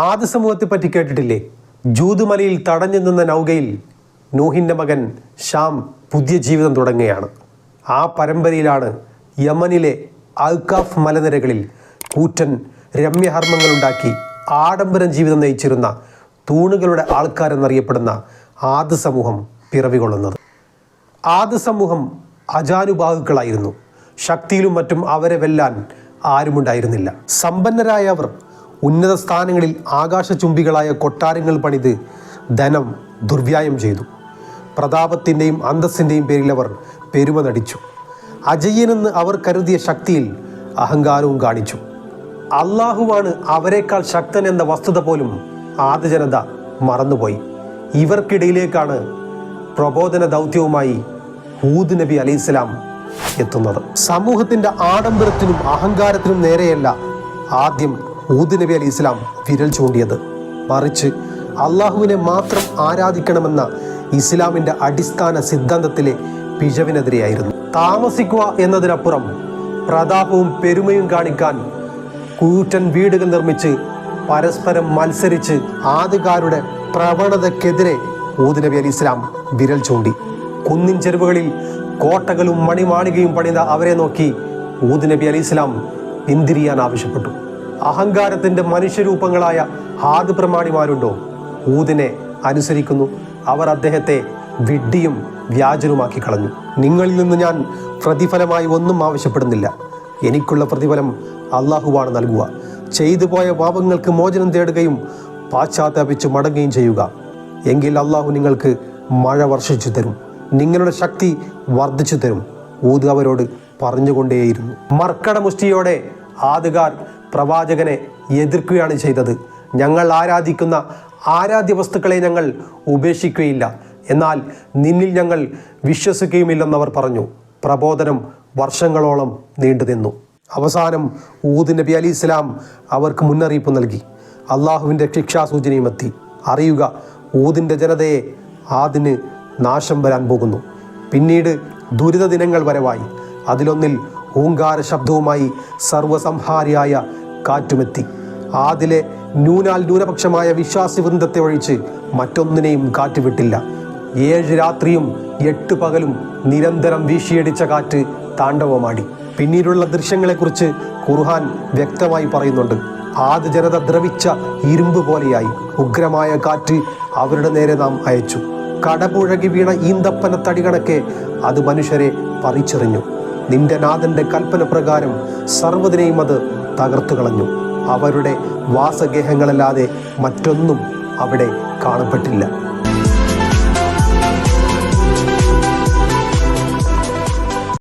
ആദ്യ സമൂഹത്തെ പറ്റി കേട്ടിട്ടില്ലേ? ജൂതുമലയിൽ തടഞ്ഞു നിന്ന നൗകയിൽ നൂഹിന്റെ മകൻ ഷാം പുതിയ ജീവിതം തുടങ്ങുകയാണ്. ആ പരമ്പരയിലാണ് യമനിലെ അൽക്കാഫ് മലനിരകളിൽ കൂറ്റൻ രമ്യഹർമ്മങ്ങളുണ്ടാക്കി ആഡംബരം ജീവിതം നയിച്ചിരുന്ന തൂണുകളുടെ ആൾക്കാരെന്നറിയപ്പെടുന്ന ആദ്യ സമൂഹം പിറവികൊള്ളുന്നത്. ആദ്യ സമൂഹം അജാനുബാഹുക്കളായിരുന്നു. ശക്തിയിലും മറ്റും അവരെ വെല്ലാൻ ആരുമുണ്ടായിരുന്നില്ല. സമ്പന്നരായ അവർ ഉന്നത സ്ഥാനങ്ങളിൽ ആകാശചുംബികളായ കൊട്ടാരങ്ങൾ പണിത് ധനം ദുർവ്യായം ചെയ്തു. പ്രതാപത്തിന്റെയും അന്തസ്സിന്റെയും പേരിൽ അവർ പെരുമ നടിച്ചു. അജയ്യനെന്ന് അവർ കരുതിയ ശക്തിയിൽ അഹങ്കാരവും കാണിച്ചു. അള്ളാഹുവാണ് അവരെക്കാൾ ശക്തൻ എന്ന വസ്തുത പോലും ആദ്യ ജനത മറന്നുപോയി. ഇവർക്കിടയിലേക്കാണ് പ്രബോധന ദൗത്യവുമായി ഹൂദ് നബി അലൈഹിസ്സലാം എത്തുന്നത്. സമൂഹത്തിന്റെ ആഡംബരത്തിനും അഹങ്കാരത്തിനും നേരെയല്ല ആദ്യം ഹൂദ് നബി അലി ഇസ്ലാം വിരൽ ചൂണ്ടിയത്. മറിച്ച് അള്ളാഹുവിനെ മാത്രം ആരാധിക്കണമെന്ന ഇസ്ലാമിന്റെ അടിസ്ഥാന സിദ്ധാന്തത്തിലെ പിഴവിനെതിരെയായിരുന്നു. താമസിക്കുക എന്നതിനപ്പുറം പ്രതാപവും പെരുമയും കാണിക്കാൻ കൂറ്റൻ വീടുകൾ നിർമ്മിച്ച് പരസ്പരം മത്സരിച്ച് ആദ്യകാരുടെ പ്രവണതക്കെതിരെ ഊദ് നബി അലി ഇസ്ലാം വിരൽ ചൂണ്ടി. കുന്നിൻ ചെരുവുകളിൽ കോട്ടകളും മണിമാളികയും പണിത അവരെ നോക്കി ഊദ് നബി അലി ഇസ്ലാം പിന്തിരിയാൻ ആവശ്യപ്പെട്ടു. അഹങ്കാരത്തിന്റെ മനുഷ്യരൂപങ്ങളായ ഹാദ് പ്രമാണിമാരുണ്ടോ? ഊദിനെ അനുസരിക്കുന്നു. അവർ അദ്ദേഹത്തെ വിഡ്ഢിയും വ്യാജനുമാക്കി കളഞ്ഞു. നിങ്ങളിൽ നിന്ന് ഞാൻ പ്രതിഫലമായി ഒന്നും ആവശ്യപ്പെടുന്നില്ല. എനിക്കുള്ള പ്രതിഫലം അള്ളാഹുവാണ് നൽകുക. ചെയ്തു പോയ പാപങ്ങൾക്ക് മോചനം തേടുകയും പാശ്ചാത്താപിച്ച് മടങ്ങുകയും ചെയ്യുക. എങ്കിൽ അള്ളാഹു നിങ്ങൾക്ക് മഴ വർഷിച്ചു തരും. നിങ്ങളുടെ ശക്തി വർദ്ധിച്ചു തരും. ഊത് അവരോട് പറഞ്ഞുകൊണ്ടേയിരുന്നു. മർക്കട മുഷ്ടിയോടെ ആദ്യകാർ പ്രവാചകനെ എതിർക്കുകയാണ് ചെയ്തത്. ഞങ്ങൾ ആരാധിക്കുന്ന ആരാധ്യ വസ്തുക്കളെ ഞങ്ങൾ ഉപേക്ഷിക്കുകയില്ല. എന്നാൽ നിന്നിൽ ഞങ്ങൾ വിശ്വസിക്കുകയുമില്ലെന്നവർ പറഞ്ഞു. പ്രബോധനം വർഷങ്ങളോളം നീണ്ടു നിന്നു അവസാനം ഊദ് നബി അലി ഇസ്ലാം അവർക്ക് മുന്നറിയിപ്പ് നൽകി. അള്ളാഹുവിന്റെ ശിക്ഷാസൂചനയും എത്തി. അറിയുക ഊദിന്റെ ജനതയെ ആദിന് നാശം വരാൻ പോകുന്നു. പിന്നീട് ദുരിത ദിനങ്ങൾ വരവായി. അതിലൊന്നിൽ ഓങ്കാര ശബ്ദവുമായി സർവസംഹാരിയായ കാറ്റുമെത്തി. ആദിലെ ന്യൂനാൽ ന്യൂനപക്ഷമായ വിശ്വാസി വൃന്ദത്തെ ഒഴിച്ച് മറ്റൊന്നിനെയും കാറ്റുവിട്ടില്ല. ഏഴ് രാത്രിയും എട്ട് പകലും നിരന്തരം വീശിയടിച്ച കാറ്റ് താണ്ഡവമാടി. പിന്നീടുള്ള ദൃശ്യങ്ങളെക്കുറിച്ച് ഖുർഹാൻ വ്യക്തമായി പറയുന്നുണ്ട്. ആദ്യ ജനത ദ്രവിച്ച ഇരുമ്പ് പോലെയായി. ഉഗ്രമായ കാറ്റ് അവരുടെ നേരെ നാം അയച്ചു. കടപുഴകി വീണ ഈന്തപ്പന തടികണക്കെ അത് മനുഷ്യരെ പറിച്ചെറിഞ്ഞു. നിന്റെ നാഥന്റെ കൽപ്പന പ്രകാരം സർവതിനെയും അത് തകർത്തു കളഞ്ഞു. അവരുടെ വാസഗേഹങ്ങളല്ലാതെ മറ്റൊന്നും അവിടെ കാണപ്പെട്ടില്ല.